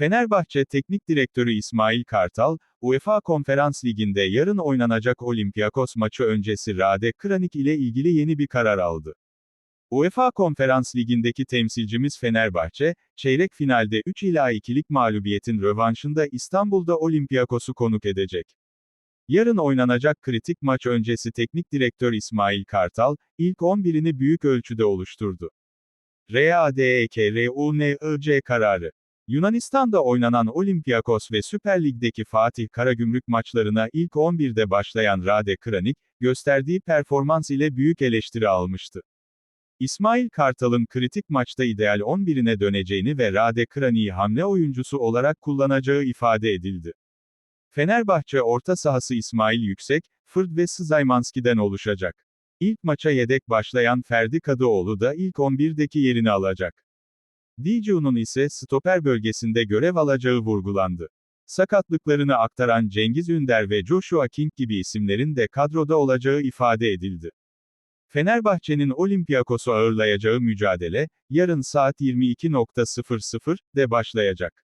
Fenerbahçe Teknik Direktörü İsmail Kartal, UEFA Konferans Ligi'nde yarın oynanacak Olympiakos maçı öncesi Rade Kranik ile ilgili yeni bir karar aldı. UEFA Konferans Ligi'ndeki temsilcimiz Fenerbahçe, çeyrek finalde 3 ila 2'lik mağlubiyetin rövanşında İstanbul'da Olympiakos'u konuk edecek. Yarın oynanacak kritik maç öncesi teknik direktör İsmail Kartal, ilk 11'ini büyük ölçüde oluşturdu. RADEKRUNIC kararı. Yunanistan'da oynanan Olympiakos ve Süper Lig'deki Fatih Karagümrük maçlarına ilk 11'de başlayan Rade Kranik, gösterdiği performans ile büyük eleştiri almıştı. İsmail Kartal'ın kritik maçta ideal 11'ine döneceğini ve Rade Kranik'i hamle oyuncusu olarak kullanacağı ifade edildi. Fenerbahçe orta sahası İsmail Yüksek, Fırd ve Szymanski'den oluşacak. İlk maça yedek başlayan Ferdi Kadıoğlu da ilk 11'deki yerini alacak. Diju'nun ise stoper bölgesinde görev alacağı vurgulandı. Sakatlıklarını aktaran Cengiz Ünder ve Joshua King gibi isimlerin de kadroda olacağı ifade edildi. Fenerbahçe'nin Olympiakos'u ağırlayacağı mücadele, yarın saat 22.00'de başlayacak.